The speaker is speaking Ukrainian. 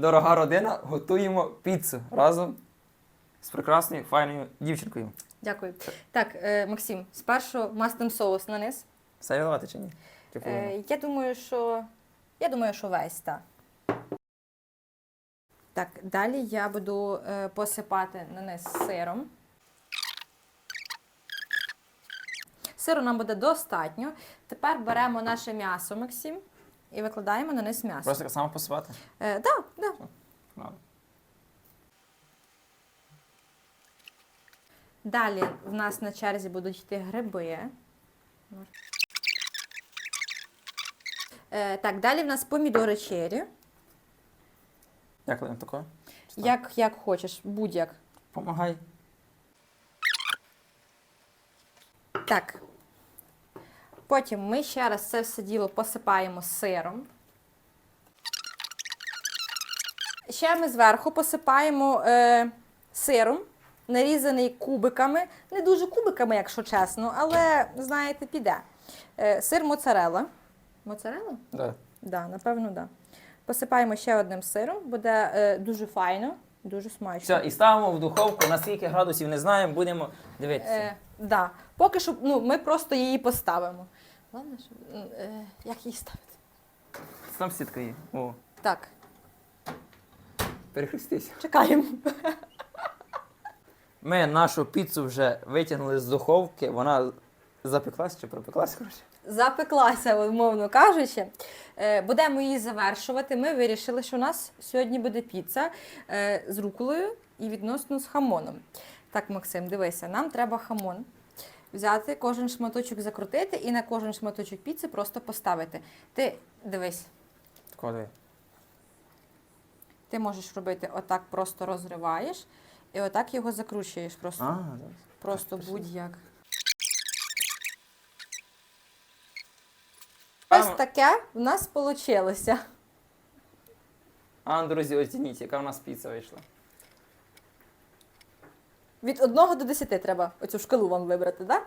дорога родина, готуємо піцу разом з прекрасною файною дівчинкою. Дякую. Так, е, Максим, спершу маслим соус на низ. Все виливати чи ні? Чи повинно? Е, я думаю, що. Я думаю, що весь, так. Так, далі я буду е, посипати на низ сиром. Сиру нам буде достатньо. Тепер беремо наше м'ясо, Максим, і викладаємо на низ м'ясо. Просто так само посипати? Е, да, да. Далі в нас на черзі будуть йти гриби. Е, так, далі в нас помідори чері. Як будемо такое? Чи так? Як, як хочеш, будь-як. Помагай. Так. Потім ми ще раз це все діло посипаємо сиром. Ще ми зверху посипаємо е, сиром, нарізаний кубиками. Не дуже кубиками, якщо чесно, але, знаєте, піде. Е, сир моцарелла. Моцарелла? Да. Да, напевно, так. Да. Посипаємо ще одним сиром, буде е, дуже файно, дуже смачно. Все, і ставимо в духовку, на скільки градусів не знаємо, будемо дивитися. Е, да. Поки що ну, ми просто її поставимо. Ладно, що, е, як її ставити? Там сітка є. О, Так, перехрестися. чекаємо. Ми нашу піцу вже витягнули з духовки, вона запеклась чи пропеклась, коротше. Запеклася, умовно кажучи. Е, будемо її завершувати. Ми вирішили, що у нас сьогодні буде піца е, з руколою і відносно з хамоном. Так, Максим, дивися, нам треба хамон. Взяти кожен шматочок закрутити і на кожен шматочок піци просто поставити. Ти дивись, диви. Ти можеш робити отак, просто розриваєш, і отак його закручуєш. Просто, А, просто будь-як. Ось А, таке в нас вийшло. а, друзі, оцініть, яка в нас піца вийшла. Від 1 до 10 треба оцю шкалу вам вибрати, так? Да?